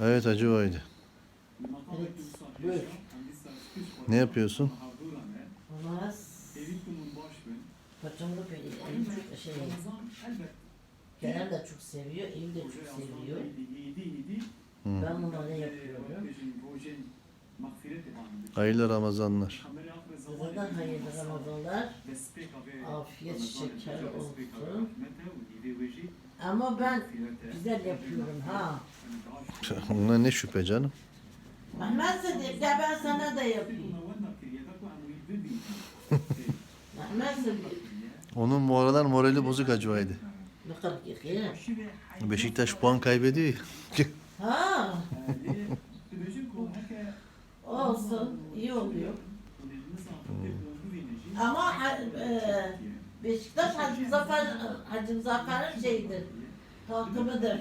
Evet Hacı Vahidi. Buyur. Ne yapıyorsun? Namaz. Paçamda elim çok şey. Kerem de çok seviyor, ev de çok seviyor. Ben bunları yapıyorum. Hayırlı Ramazanlar. Size de hayırlı Ramazanlar. Afiyet şeker olsun. Ama ben güzel yapıyorum ha. Ona ne şüphe canım. Mehmet Sıdık gel ben sana da yapayım. Mehmet Sıdık. Onun bu aralar morali bozuk yıkayım. Beşiktaş puan kaybediyor ya. Ha olsun iyi oluyor. Ama e, Beşiktaş Hacı Zafer Hacı Zafer'in şeyidir. Takımıdır.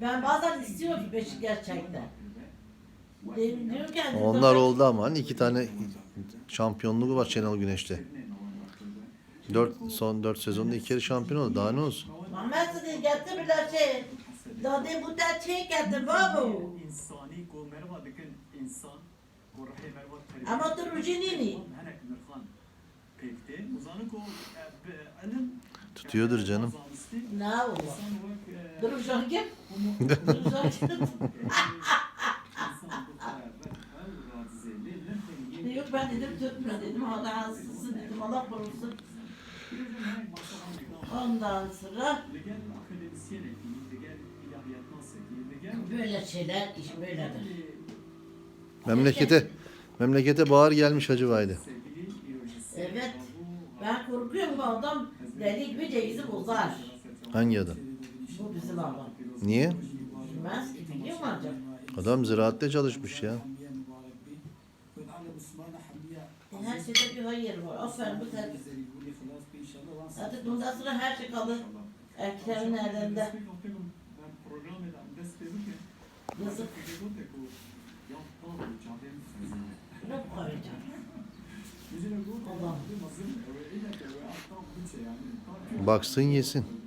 Ben bazen istiyorum Beşiktaş gerçekten. Diyorum ki Hacı Onlar Zafer- oldu ama hani iki tane şampiyonluğu var Şenol Güneş'te. Dört, son dört sezonda iki kere şampiyon oldu. Daha ne olsun? Mehmet Sıdık getirdiler şey. Dadı bu da şey getir babu. Ama dur ucunini. Tutuyordur canım. Ne olur? Dur uşak kim? Dur uşak kim? Yok ben dedim tutma dedim. Allah hassızsın dedim. Allah korusun. Ondan sonra böyle şeyler iş böyledir. Memlekete memlekete bağır gelmiş Hacı Vahidi. Evet. Ben korkuyorum bu adam deli gibi cevizi bozar. Hangi adam? Bu bizim adam. Niye? Bilmez ki biliyor mu acaba? Adam ziraatte çalışmış ya. Her şeyde bir hayır var. Aferin bu tarafa. Artık bundan sonra her şey kalır. Erkeklerin elinde. Yazık. Baksın yesin.